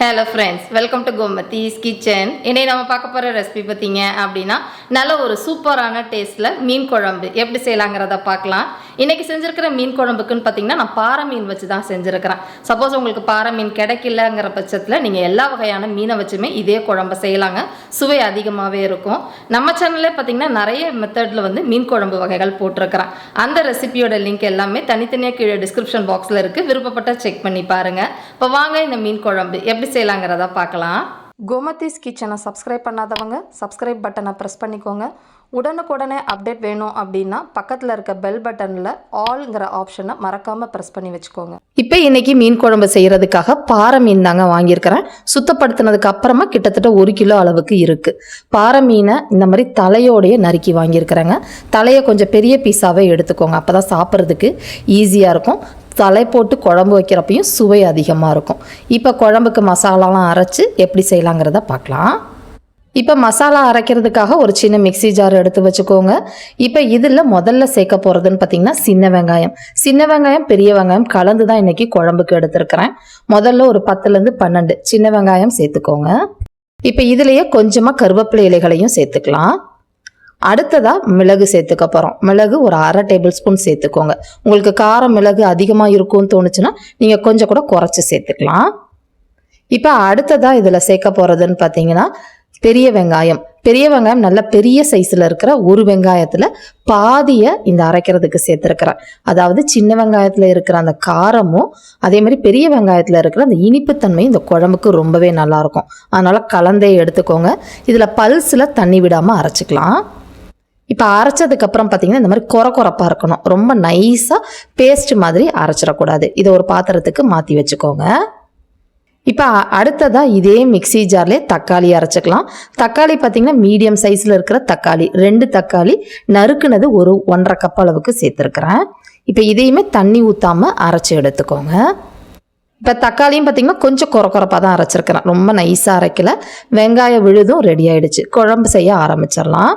Hello friends welcome to Gomathi's kitchen இன்னைக்கு நம்ம பார்க்க போகிற ரெசிபி பார்த்தீங்க அப்படின்னா நல்ல ஒரு சூப்பரான டேஸ்ட்டில் மீன் குழம்பு. எப்படி செய்யலாங்கிறத பார்க்கலாம். இன்றைக்கி செஞ்சுருக்கிற மீன் குழம்புக்குன்னு பார்த்தீங்கன்னா நான் பாறை மீன் வச்சு தான் செஞ்சுருக்கிறேன். சப்போஸ் உங்களுக்கு பாறை மீன் கிடைக்கலங்கிற பட்சத்தில் நீங்கள் எல்லா வகையான மீனை வச்சுமே இதே குழம்பு செய்யலாங்க. சுவை அதிகமாகவே இருக்கும். நம்ம சேனல்லே பார்த்தீங்கன்னா நிறைய மெத்தடில் வந்து மீன் குழம்பு வகைகள் போட்டிருக்கிறேன். அந்த ரெசிபியோட லிங்க் எல்லாமே தனித்தனியாக கீழே டிஸ்கிரிப்ஷன் பாக்ஸில் இருக்குது விருப்பப்பட்ட செக் பண்ணி பாருங்கள் இப்போ வாங்க இந்த மீன் குழம்பு. எப்படி செய்யலாங்கிறத பார்க்கலாம். கோமதிஸ் கிச்சனை சப்ஸ்கிரைப் பண்ணாதவங்க சப்ஸ்கிரைப் பட்டனை ப்ரெஸ் பண்ணிக்கோங்க. உடனுக்குடனே அப்டேட் வேணும் அப்படின்னா பக்கத்தில் இருக்க பெல் பட்டனில் ஆல்ங்கிற ஆப்ஷனை மறக்காமல் ப்ரெஸ் பண்ணி வச்சுக்கோங்க. இப்போ இன்னைக்கு மீன் குழம்பு செய்கிறதுக்காக பாறை மீன் தாங்க வாங்கியிருக்கிறேன். சுத்தப்படுத்தினதுக்கு அப்புறமா கிட்டத்தட்ட ஒரு கிலோ அளவுக்கு இருக்குது பாறை மீனை இந்த மாதிரி தலையோடைய நறுக்கி வாங்கியிருக்கிறேங்க. தலையை கொஞ்சம் பெரிய பீஸாகவே எடுத்துக்கோங்க. அப்போ தான் சாப்பிட்றதுக்கு ஈஸியாக இருக்கும். தலை போட்டு குழம்பு வைக்கிறப்பையும் சுவை அதிகமாக இருக்கும். இப்போ குழம்புக்கு மசாலாலாம் அரைச்சி எப்படி செய்யலாங்கிறத பார்க்கலாம். இப்போ மசாலா அரைக்கிறதுக்காக ஒரு சின்ன மிக்ஸி ஜார் எடுத்து வச்சுக்கோங்க. இப்போ இதில் முதல்ல சேர்க்க போகிறதுன்னு பார்த்தீங்கன்னா சின்ன வெங்காயம். சின்ன வெங்காயம் பெரிய வெங்காயம் கலந்து தான் இன்றைக்கி குழம்புக்கு எடுத்துருக்கிறேன். முதல்ல ஒரு பத்துலேருந்து பன்னெண்டு சின்ன வெங்காயம் சேர்த்துக்கோங்க. இப்போ இதுலேயே கொஞ்சமாக கருவேப்பிலை இலைகளையும் சேர்த்துக்கலாம். அடுத்ததாக மிளகு சேர்த்துக்க போகிறோம் மிளகு ஒரு அரை டேபிள் ஸ்பூன் சேர்த்துக்கோங்க. உங்களுக்கு காரம் மிளகு அதிகமாக இருக்கும்னு தோணுச்சுன்னா நீங்கள் கொஞ்சம் கூட குறைச்சி சேர்த்துக்கலாம். இப்போ அடுத்ததாக இதில் சேர்க்க போகிறதுன்னு பார்த்தீங்கன்னா பெரிய வெங்காயம். பெரிய வெங்காயம் நல்ல பெரிய சைஸில் இருக்கிற ஒரு வெங்காயத்தில் பாதியை இந்த அரைக்கிறதுக்கு சேர்த்துருக்கிறேன். அதாவது சின்ன வெங்காயத்தில் இருக்கிற அந்த காரமும் அதே மாதிரி பெரிய வெங்காயத்தில் இருக்கிற அந்த இனிப்புத்தன்மையும் இந்த குழம்புக்கு ரொம்பவே நல்லாயிருக்கும் அதனால் கலந்தே எடுத்துக்கோங்க. இதில் பல்ஸில் தண்ணி விடாமல் அரைச்சிக்கலாம். இப்போ அரைச்சதுக்கப்புறம் பார்த்தீங்கன்னா இந்த மாதிரி குறை குறைப்பாக இருக்கணும். ரொம்ப நைஸாக பேஸ்ட் மாதிரி அரைச்சிடக்கூடாது. இதை ஒரு பாத்திரத்துக்கு மாற்றி வச்சுக்கோங்க. இப்போ அடுத்ததாக இதே மிக்ஸி ஜார்லேயே தக்காளி அரைச்சிக்கலாம். தக்காளி பார்த்தீங்கன்னா மீடியம் சைஸில் இருக்கிற தக்காளி. ரெண்டு தக்காளி. நறுக்குனது ஒரு ஒன்றரை கப் அளவுக்கு சேர்த்துருக்குறேன். இப்போ இதையுமே தண்ணி ஊற்றாமல் அரைச்சி எடுத்துக்கோங்க. இப்போ தக்காளியும் பார்த்தீங்கன்னா கொஞ்சம் குறை குறைப்பாக தான் அரைச்சிருக்கிறேன். ரொம்ப நைஸாக அரைக்கல. வெங்காய விழுதும் ரெடி ஆகிடுச்சு குழம்பு செய்ய ஆரம்பிச்சிடலாம்.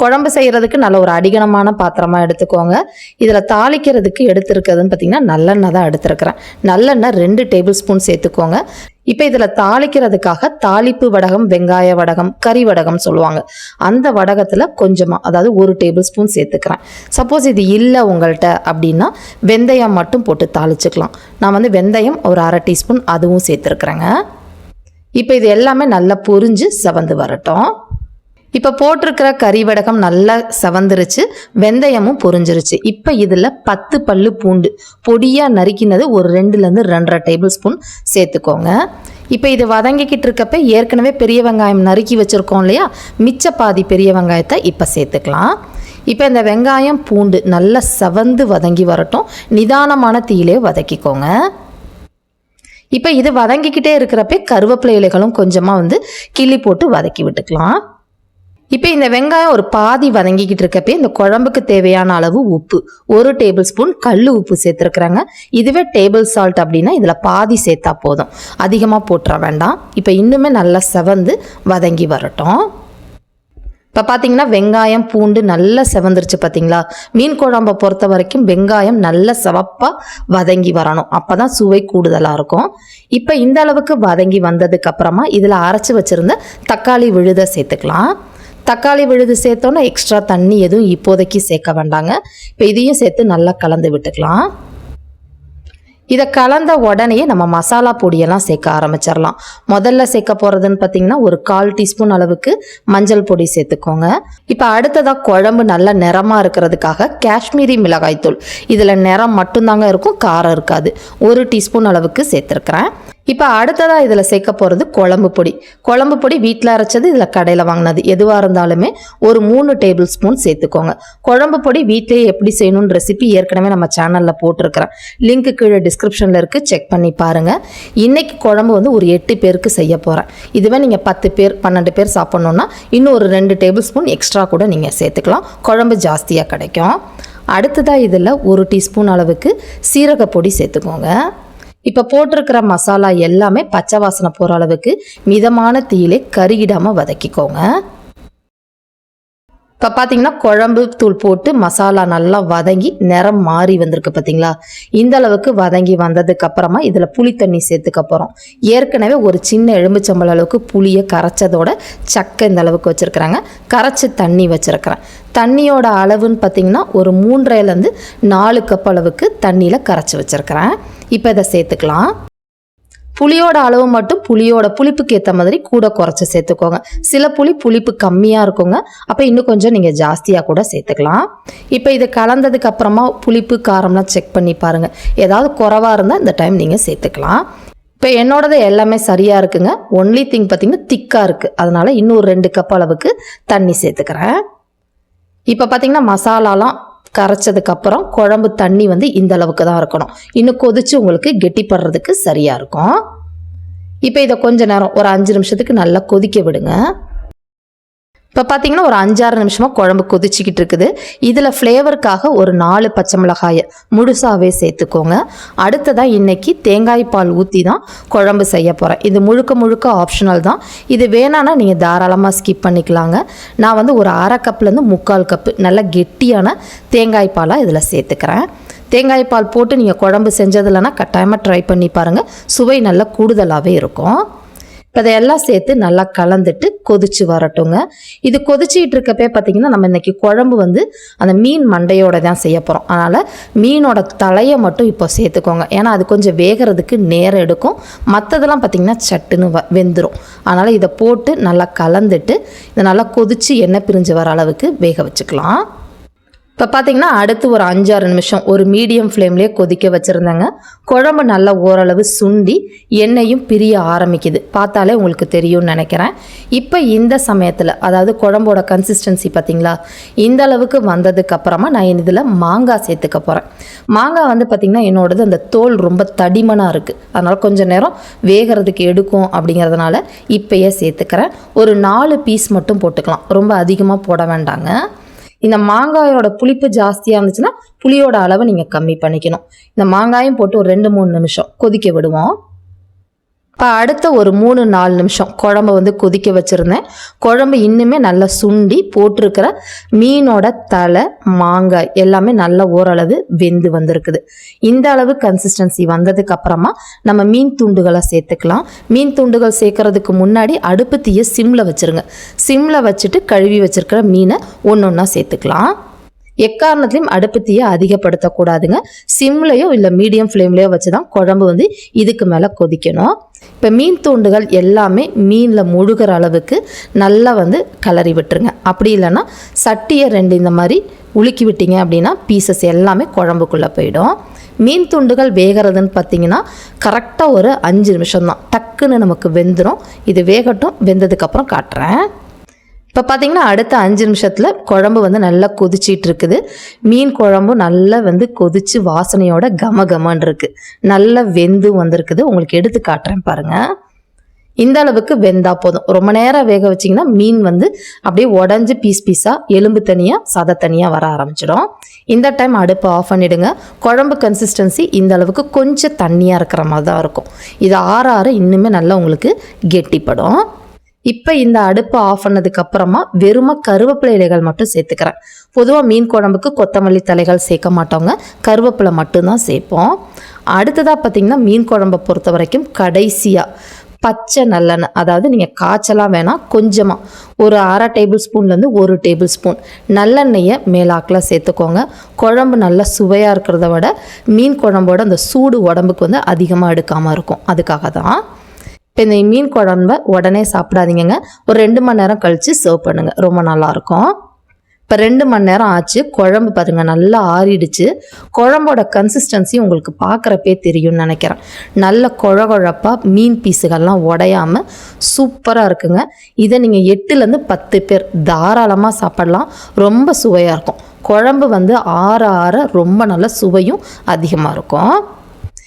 குழம்பு செய்கிறதுக்கு நல்ல ஒரு அடிகனமான பாத்திரமாக எடுத்துக்கோங்க. இதில் தாளிக்கிறதுக்கு எடுத்துருக்கிறதுன்னு பார்த்தீங்கன்னா நல்லெண்ணெய் தான் எடுத்துருக்கிறேன். நல்லெண்ணெய் ரெண்டு டேபிள் ஸ்பூன் சேர்த்துக்கோங்க. இப்போ இதில் தாளிக்கிறதுக்காக தாளிப்பு வடகம் வெங்காய வடகம் கறி வடகம் சொல்லுவாங்க. அந்த வடகத்தில் கொஞ்சமாக அதாவது ஒரு டேபிள் ஸ்பூன் சேர்த்துக்கிறேன். சப்போஸ் இது இல்லை உங்கள்கிட்ட அப்படின்னா வெந்தயம் மட்டும் போட்டு தாளிச்சுக்கலாம். நான் வந்து வெந்தயம் ஒரு அரை டீஸ்பூன் அதுவும் சேர்த்துருக்குறேங்க. இப்போ இது எல்லாமே நல்லா பொரிஞ்சு செவந்து வரட்டும். இப்போ போட்டிருக்கிற கறிவடகம் நல்லா செவந்துருச்சு வெந்தயமும் பொரிஞ்சிருச்சு. இப்போ இதில் பத்து பல்லு பூண்டு பொடியாக நறுக்கினது ஒரு ரெண்டுலேருந்து ரெண்டரை டேபிள் ஸ்பூன் சேர்த்துக்கோங்க. இப்போ இது வதங்கிக்கிட்டு இருக்கப்ப ஏற்கனவே பெரிய வெங்காயம் நறுக்கி வச்சுருக்கோம் இல்லையா? மிச்ச பாதி பெரிய வெங்காயத்தை இப்போ சேர்த்துக்கலாம். இப்போ இந்த வெங்காயம் பூண்டு நல்லா செவந்து வதங்கி வரட்டும். நிதானமான தீயிலே வதக்கிக்கோங்க. இப்போ இது வதங்கிக்கிட்டே இருக்கிறப்ப கருவேப்பிலை இலைகளும் கொஞ்சமாக வந்து கிள்ளி போட்டு வதக்கி விட்டுக்கலாம். இப்போ இந்த வெங்காயம் ஒரு பாதி வதங்கிக்கிட்டு இருக்கப்பே இந்த குழம்புக்கு தேவையான அளவு உப்பு. ஒரு டேபிள் ஸ்பூன் கல் உப்பு சேர்த்துருக்குறாங்க. இதுவே டேபிள் சால்ட் அப்படின்னா இதில் பாதி சேர்த்தா போதும். அதிகமாக போட்டுற வேண்டாம். இப்போ இன்னுமே நல்லா செவந்து வதங்கி வரட்டும். இப்போ பார்த்தீங்கன்னா வெங்காயம் பூண்டு நல்லா செவந்துருச்சு பார்த்தீங்களா மீன் குழம்பை பொறுத்த வரைக்கும் வெங்காயம் நல்ல சிவப்பாக வதங்கி வரணும். அப்போ தான் சுவை கூடுதலாக இருக்கும். இப்போ இந்த அளவுக்கு வதங்கி வந்ததுக்கு அப்புறமா இதில் அரைச்சி வச்சுருந்த தக்காளி விழுத சேர்த்துக்கலாம். தக்காளி விழுது சேர்த்தோன்னா எக்ஸ்ட்ரா தண்ணி எதுவும் இப்போதைக்கு சேர்க்க வேண்டாங்க. இப்போ இதையும் சேர்த்து நல்லா கலந்து விட்டுக்கலாம். இதை கலந்த உடனே நம்ம மசாலா பொடியெல்லாம் சேர்க்க ஆரம்பிச்சிடலாம். முதல்ல சேர்க்க போகிறதுன்னு பார்த்தீங்கன்னா ஒரு கால் டீஸ்பூன் அளவுக்கு மஞ்சள் பொடி சேர்த்துக்கோங்க. இப்போ அடுத்ததாக குழம்பு நல்ல நிறமாக இருக்கிறதுக்காக காஷ்மீரி மிளகாய்த்தூள். இதில் நிறம் மட்டும்தாங்க இருக்கும் காரம் இருக்காது. ஒரு டீஸ்பூன் அளவுக்கு சேர்த்துருக்குறேன். இப்போ அடுத்ததாக இதில் சேர்க்க போகிறது குழம்பு பொடி. குழம்பு பொடி வீட்டில் அரைச்சது இதில் கடையில் வாங்கினது. எதுவாக இருந்தாலுமே ஒரு மூணு டேபிள் ஸ்பூன் சேர்த்துக்கோங்க. குழம்பு பொடி வீட்டிலேயே எப்படி செய்யணும்னு ரெசிபி ஏற்கனவே நம்ம சேனலில் போட்டிருக்கிறேன். லிங்க்கு கீழே டிஸ்கிரிப்ஷனில் இருக்குது செக் பண்ணி பாருங்கள் இன்றைக்கி குழம்பு வந்து ஒரு எட்டு பேருக்கு செய்ய போகிறேன் இதுவே நீங்கள் பத்து பேர் பன்னெண்டு பேர் சாப்பிட்ணுன்னா இன்னும் ஒரு ரெண்டு டேபிள் ஸ்பூன் எக்ஸ்ட்ரா கூட நீங்கள் சேர்த்துக்கலாம். குழம்பு ஜாஸ்தியாக கிடைக்கும். அடுத்ததாக இதில் ஒரு டீஸ்பூன் அளவுக்கு சீரகப்பொடி சேர்த்துக்கோங்க. இப்போ போட்டிருக்கிற மசாலா எல்லாமே பச்சை வாசனை போகிற அளவுக்கு மிதமான தீயிலே கருகிடாமல் வதக்கிக்கோங்க. இப்போ பார்த்தீங்கன்னா குழம்பு தூள் போட்டு மசாலா நல்லா வதங்கி நிறம் மாறி வந்திருக்கு பார்த்தீங்களா இந்த அளவுக்கு வதங்கி வந்ததுக்கு அப்புறமா இதில் புளி தண்ணி சேர்த்துக்க போகிறோம் ஏற்கனவே ஒரு சின்ன எலும்புச்சம்பள அளவுக்கு புளியை கரைச்சதோட சக்கை இந்த அளவுக்கு வச்சுருக்குறாங்க. கரைச்சி தண்ணி வச்சுருக்கிறேன். தண்ணியோட அளவுன்னு பார்த்தீங்கன்னா ஒரு மூன்றையிலேருந்து நாலு கப் அளவுக்கு தண்ணியில் கரைச்சி வச்சுருக்கிறேன். இப்போ இதை சேர்த்துக்கலாம். புளியோட அளவு மட்டும் புளியோட புளிப்புக்கு ஏற்ற மாதிரி கூட குறைச்சி சேர்த்துக்கோங்க. சில புளி புளிப்பு கம்மியாக இருக்குங்க. அப்போ இன்னும் கொஞ்சம் நீங்கள் ஜாஸ்தியாக கூட சேர்த்துக்கலாம். இப்போ இது கலந்ததுக்கு அப்புறமா புளிப்பு காரம்லாம் செக் பண்ணி பாருங்கள் ஏதாவது குறவாக இருந்தால் இந்த டைம் நீங்கள் சேர்த்துக்கலாம். இப்போ என்னோடது எல்லாமே சரியாக இருக்குங்க. ஒன்லி திங் பார்த்தீங்கன்னா திக்காக இருக்குது அதனால் இன்னும் ஒரு ரெண்டு கப் அளவுக்கு தண்ணி சேர்த்துக்கிறேன். இப்போ பார்த்தீங்கன்னா மசாலாலாம் கரைச்சதுக்கப்புறம் குழம்பு தண்ணி வந்து இந்த அளவுக்கு தான் இருக்கணும். இன்னும் கொதிச்சு உங்களுக்கு கெட்டிப்படுறதுக்கு சரியாக இருக்கும். இப்போ இதை கொஞ்ச நேரம் ஒரு அஞ்சு நிமிஷத்துக்கு நல்லா கொதிக்க விடுங்க. இப்போ பார்த்தீங்கன்னா ஒரு அஞ்சாறு நிமிஷமாக குழம்பு கொதிச்சிக்கிட்டு இருக்குது. இதில் ஃப்ளேவருக்காக ஒரு நாலு பச்சை மிளகாயை முழுசாகவே சேர்த்துக்கோங்க. அடுத்ததாக இன்றைக்கி தேங்காய் பால் ஊற்றி தான் குழம்பு செய்ய போகிறேன் இது முழுக்க முழுக்க ஆப்ஷனல் தான். இது வேணான்னா நீங்கள் தாராளமாக ஸ்கிப் பண்ணிக்கலாங்க. நான் வந்து ஒரு அரை கப்லேருந்து முக்கால் கப்பு நல்ல கெட்டியான தேங்காய் பாலாக இதில் சேர்த்துக்கிறேன். தேங்காய் பால் போட்டு நீங்கள் குழம்பு செஞ்சதில்லைன்னா கட்டாயமாக ட்ரை பண்ணி பாருங்கள் சுவை நல்லா கூடுதலாகவே இருக்கும். இப்போ இதையெல்லாம் சேர்த்து நல்லா கலந்துட்டு கொதிச்சு வரட்டுங்க. இது கொதிச்சிக்கிட்டு இருக்கப்பே பார்த்தீங்கன்னா நம்ம இன்றைக்கி குழம்பு வந்து அந்த மீன் மண்டையோட தான் செய்ய போகிறோம் அதனால் மீனோட தலையை மட்டும் இப்போ சேர்த்துக்கோங்க. ஏன்னா அது கொஞ்சம் வேகிறதுக்கு நேரம் எடுக்கும். மற்றதெல்லாம் பார்த்தீங்கன்னா சட்டுன்னு வ வெந்துடும் அதனால் இதை போட்டு நல்லா கலந்துட்டு இதை நல்லா கொதித்து எண்ணெய் பிரிஞ்சு வர அளவுக்கு வேக வச்சுக்கலாம். இப்போ பார்த்தீங்கன்னா அடுத்து ஒரு அஞ்சாறு நிமிஷம் ஒரு மீடியம் ஃப்ளேம்லேயே கொதிக்க வச்சுருந்தேங்க. குழம்பு நல்லா ஓரளவு சுண்டி எண்ணெயும் பிரிய ஆரம்பிக்குது. பார்த்தாலே உங்களுக்கு தெரியும்னு நினைக்கிறேன். இப்போ இந்த சமயத்தில் அதாவது குழம்போட கன்சிஸ்டன்சி பார்த்தீங்களா இந்த அளவுக்கு வந்ததுக்கு அப்புறமா நான் இதில் மாங்காய் சேர்த்துக்க போகிறேன் மாங்காய் வந்து பார்த்திங்கன்னா என்னோடது அந்த தோல் ரொம்ப தடிமனாக இருக்குது அதனால் கொஞ்சம் நேரம் வேகிறதுக்கு எடுக்கும் அப்படிங்கிறதுனால இப்பயே சேர்த்துக்கிறேன். ஒரு நாலு பீஸ் மட்டும் போட்டுக்கலாம். ரொம்ப அதிகமாக போட வேண்டாங்க. இந்த மாங்காயோட புளிப்பு ஜாஸ்தியாக இருந்துச்சுன்னா புளியோட அளவை நீங்கள் கம்மி பண்ணிக்கணும். இந்த மாங்காயும் போட்டு ஒரு ரெண்டு மூணு நிமிஷம் கொதிக்க விடுவோம். இப்போ அடுத்த ஒரு மூணு நாலு நிமிஷம் குழம்பு வந்து கொதிக்க வச்சுருந்தேன். குழம்பு இன்னுமே நல்லா சுண்டி போட்டிருக்கிற மீனோட தலை மாங்காய் எல்லாமே நல்லா ஓரளவு வெந்து வந்திருக்குது. இந்த அளவு கன்சிஸ்டன்சி வந்ததுக்கு அப்புறமா நம்ம மீன் துண்டுகளை சேர்த்துக்கலாம். மீன் துண்டுகள் சேர்க்கறதுக்கு முன்னாடி அடுப்பு தீயை சிம்மில் வச்சுருங்க. சிம்மில் வச்சுட்டு கழுவி வச்சுருக்கிற மீனை ஒன்று ஒன்றா சேர்த்துக்கலாம். எக்காரணத்துலையும் அடுப்பு தீயை அதிகப்படுத்தக்கூடாதுங்க. சிம்லையோ இல்லை மீடியம் ஃப்ளேம்லையோ வச்சு தான் குழம்பு வந்து இதுக்கு மேலே கொதிக்கணும். இப்போ மீன் தூண்டுகள் எல்லாமே மீனில் முழுகிற அளவுக்கு நல்லா வந்து கலரி விட்டுருங்க. அப்படி இல்லைன்னா சட்டியை ரெண்டு இந்த மாதிரி உலுக்கி விட்டீங்க அப்படின்னா பீசஸ் எல்லாமே குழம்புக்குள்ளே போயிடும். மீன் துண்டுகள் வேகிறதுன்னு பார்த்தீங்கன்னா கரெக்டாக ஒரு அஞ்சு நிமிஷம் தான் டக்குன்னு நமக்கு வெந்துடும் இது வேகட்டும் வெந்ததுக்கப்புறம் காட்டுறேன். இப்போ பார்த்தீங்கன்னா அடுத்த அஞ்சு நிமிஷத்தில் குழம்பு வந்து நல்லா கொதிச்சிட்டு இருக்குது மீன் குழம்பு நல்லா வந்து கொதிச்சு வாசனையோட கம கமன்னு இருக்குது நல்லா வெந்து வந்திருக்குது. உங்களுக்கு எடுத்து காட்டுறேன் பாருங்கள் இந்த அளவுக்கு வெந்தா போதும். ரொம்ப நேரம் வேக வச்சிங்கன்னா மீன் வந்து அப்படியே உடஞ்சி பீஸ் பீஸாக எலும்பு தனியாக சதை தனியாக வர ஆரம்பிச்சிடும். இந்த டைம் அடுப்பை ஆஃப் பண்ணிவிடுங்க குழம்பு கன்சிஸ்டன்சி இந்த அளவுக்கு கொஞ்சம் தண்ணியாக இருக்கிற மாதிரி தான் இருக்கும். இது ஆற ஆற இன்னுமே நல்லா உங்களுக்கு கெட்டிப்படும். இப்போ இந்த அடுப்பை ஆஃப் பண்ணதுக்கு அப்புறமா வெறும கருவேப்பிலை இலைகள் மட்டும் சேர்த்துக்கிறேன். பொதுவாக மீன் குழம்புக்கு கொத்தமல்லி தலைகள் சேர்க்க மாட்டோங்க. கருவேப்பிலை மட்டும்தான் சேர்ப்போம். அடுத்ததாக பார்த்தீங்கன்னா மீன் குழம்பை பொறுத்த வரைக்கும் கடைசியாக பச்சை நல்லெண்ணெய். அதாவது நீங்கள் காய்ச்சலாம் வேணாம் கொஞ்சமாக ஒரு அரை டேபிள் ஸ்பூன்லேருந்து ஒரு டேபிள் ஸ்பூன். நல்லெண்ணெயை மேலாக்கில் சேர்த்துக்கோங்க. குழம்பு நல்லா சுவையாக இருக்கிறத விட மீன் குழம்போட அந்த சூடு உடம்புக்கு வந்து அதிகமாக எடுக்காமல் இருக்கும். அதுக்காக தான் இப்போ இந்த மீன் குழம்ப உடனே சாப்பிடாதீங்க ஒரு ரெண்டு மணி நேரம் கழித்து சர்வ் பண்ணுங்கள் ரொம்ப நல்லாயிருக்கும். இப்போ ரெண்டு மணி நேரம் ஆச்சு. குழம்பு பாருங்க நல்லா ஆறிடுச்சு. குழம்போட கன்சிஸ்டன்சி உங்களுக்கு பார்க்குறப்பே தெரியும்னு நினைக்கிறேன். நல்ல குழகுழப்பாக மீன் பீஸுகள்லாம் உடையாமல் சூப்பராக இருக்குங்க. இதை நீங்கள் எட்டுலேருந்து பத்து பேர் தாராளமாக சாப்பிடலாம். ரொம்ப சுவையாக இருக்கும். குழம்பு வந்து ஆற ஆற ரொம்ப நல்ல சுவையும் அதிகமாக இருக்கும்.